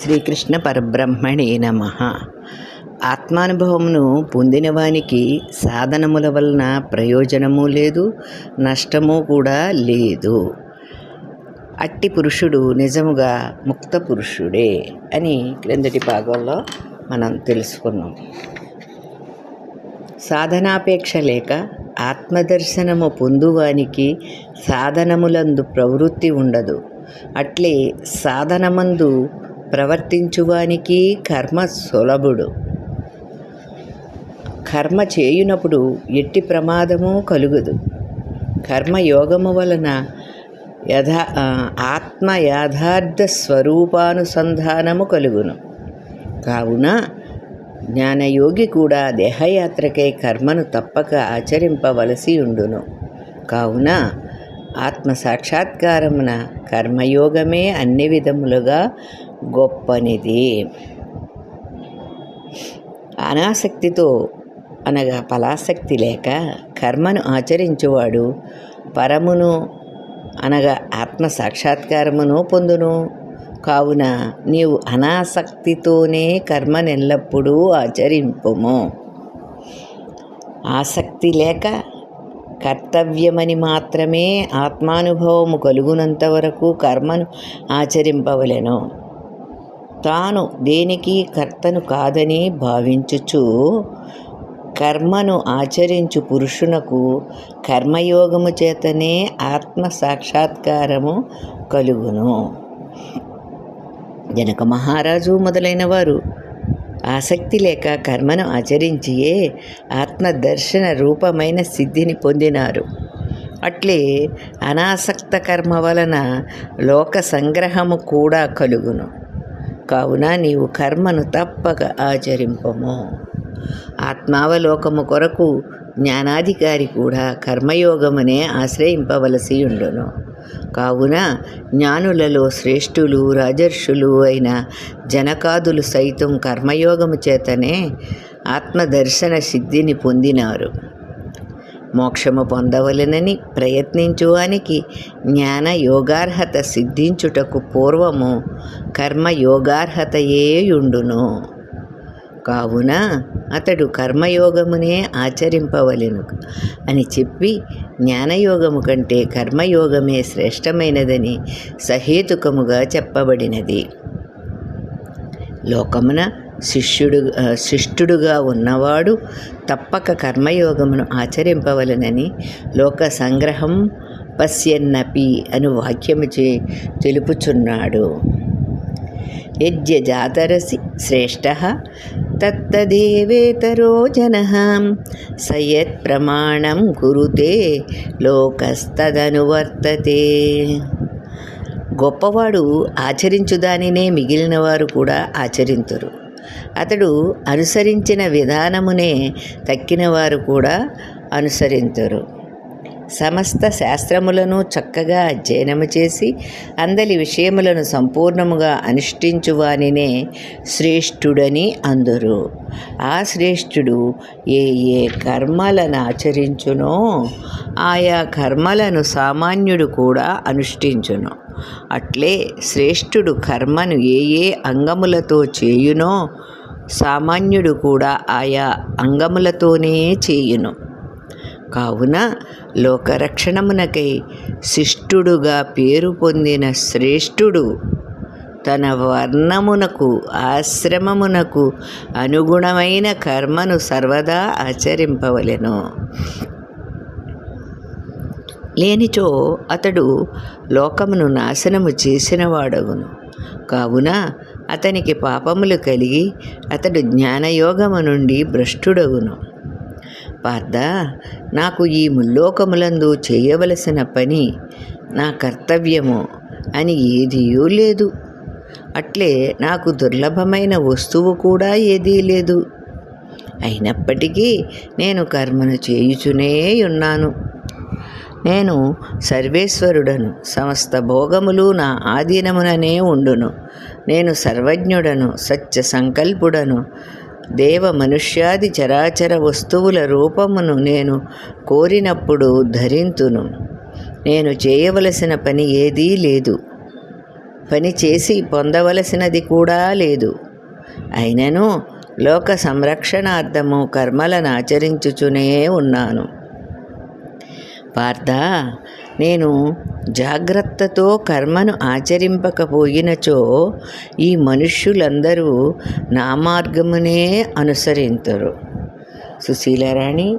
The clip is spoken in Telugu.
శ్రీకృష్ణ పరబ్రహ్మణే నమ. ఆత్మానుభవమును పొందినవానికి సాధనముల వలన ప్రయోజనము లేదు నష్టము కూడా లేదు. అట్టి పురుషుడు నిజముగా ముక్త పురుషుడే అని క్రిందటి భాగంలో మనం తెలుసుకున్నాం. సాధనాపేక్ష లేక ఆత్మదర్శనము పొందువానికి సాధనములందు ప్రవృత్తి ఉండదు. అట్లే సాధనమందు ప్రవర్తించువానికి కర్మ సులభుడు. కర్మ చేయునప్పుడు ఎట్టి ప్రమాదము కలుగదు. కర్మయోగము వలన యథా ఆత్మ యాథార్థ స్వరూపానుసంధానము కలుగును. కావున జ్ఞానయోగి కూడా దేహయాత్రకై కర్మను తప్పక ఆచరింపవలసి ఉండును. కావున ఆత్మ సాక్షాత్కారమున కర్మయోగమే అన్ని విధములుగా గొప్పనిది. అనాసక్తితో అనగా ఫలాసక్తి లేక కర్మను ఆచరించువాడు పరమును అనగా ఆత్మ సాక్షాత్కారమును పొందును. కావున నీవు అనాసక్తితోనే కర్మనెల్లప్పుడూ ఆచరింపుము. ఆసక్తి లేక కర్తవ్యమని మాత్రమే ఆత్మానుభవము కలుగునంత వరకు కర్మను ఆచరింపవలెను. తాను దేనికి కర్తను కాదని భావించుచు కర్మను ఆచరించు పురుషునకు కర్మయోగము చేతనే ఆత్మ సాక్షాత్కారము కలుగును. జనక మహారాజు మొదలైన వారు ఆసక్తి లేక కర్మను ఆచరించియే ఆత్మదర్శన రూపమైన సిద్ధిని పొందినారు. అట్లే అనాసక్త కర్మ వలన లోక సంగ్రహము కూడా కలుగును. కావున నీవు కర్మను తప్పక ఆచరింపము. ఆత్మావలోకము కొరకు జ్ఞానాధికారి కూడా కర్మయోగమునే ఆశ్రయింపవలసి ఉండును కావున జ్ఞానులలో శ్రేష్ఠులు రాజర్షులు అయిన జనకాదులు సైతం కర్మయోగము చేతనే ఆత్మదర్శన సిద్ధిని పొందినారు. మోక్షము పొందవలెనని ప్రయత్నించువానికి జ్ఞాన యోగార్హత సిద్ధించుటకు పూర్వము కర్మ యోగార్హతయేయుండును కావున అతడు కర్మయోగమునే ఆచరింపవలెను అని చెప్పి జ్ఞానయోగము కంటే కర్మయోగమే శ్రేష్టమైనదని సహేతుకముగా చెప్పబడినది. లోకమున శిష్యుడు శిష్టుడుగా ఉన్నవాడు తప్పక కర్మయోగమును ఆచరింపవలనని లోక సంగ్రహం పశ్యన్నపి అను వాక్యముచే తెలుపుచున్నాడు. యజ్ఞజాతరసి శ్రేష్ట తత్తదేవేతరో జన సయత్ ప్రమాణం కురుతే లోకస్తదనువర్తతే. గొప్పవాడు ఆచరించుదానినే మిగిలిన వారు కూడా ఆచరింతురు. అతడు అనుసరించిన విధానమునే తక్కిన వారు కూడా అనుసరింతురు. సమస్త శాస్త్రములను చక్కగా అధ్యయనము చేసి అందలి విషయములను సంపూర్ణముగా అనుష్ఠించువానినే శ్రేష్ఠుడని అందరు. ఆ శ్రేష్ఠుడు ఏ ఏ కర్మలను ఆచరించునో ఆయా కర్మలను సామాన్యుడు కూడా అనుష్ఠించును. అట్లే శ్రేష్ఠుడు కర్మను ఏ ఏ అంగములతో చేయునో సామాన్యుడు కూడా ఆయా అంగములతోనే చేయును. కావున లోకరక్షణమునకై శిష్టుడుగా పేరు పొందిన శ్రేష్ఠుడు తన వర్ణమునకు ఆశ్రమమునకు అనుగుణమైన కర్మను సర్వదా ఆచరింపవలెను. లేనిచో అతడు లోకమును నాశనము చేసినవాడగును. కావున అతనికి పాపములు కలిగి అతడు జ్ఞానయోగము నుండి భ్రష్టుడగును. పార్థ నాకు ఈ ముల్లోకములందు చేయవలసిన పని నా కర్తవ్యము అని ఏదియూ లేదు. అట్లే నాకు దుర్లభమైన వస్తువు కూడా ఏదీ లేదు. అయినప్పటికీ నేను కర్మను చేయుచునే ఉన్నాను. నేను సర్వేశ్వరుడను సమస్త భోగములు నా ఆధీనముననే ఉండును. నేను సర్వజ్ఞుడను సత్య సంకల్పుడను దేవ మనుష్యాది చరాచర వస్తువుల రూపమును నేను కోరినప్పుడు ధరింతును. నేను చేయవలసిన పని ఏదీ లేదు. పని చేసి పొందవలసినది కూడా లేదు. అయినను లోక సంరక్షణార్థము కర్మలను ఆచరించుచునే ఉన్నాను. పార్థ నేను జాగ్రత్తతో కర్మను ఆచరింపకపోయినచో ఈ మనుష్యులందరూ నా మార్గమునే అనుసరింతురు. సుశీలరాణి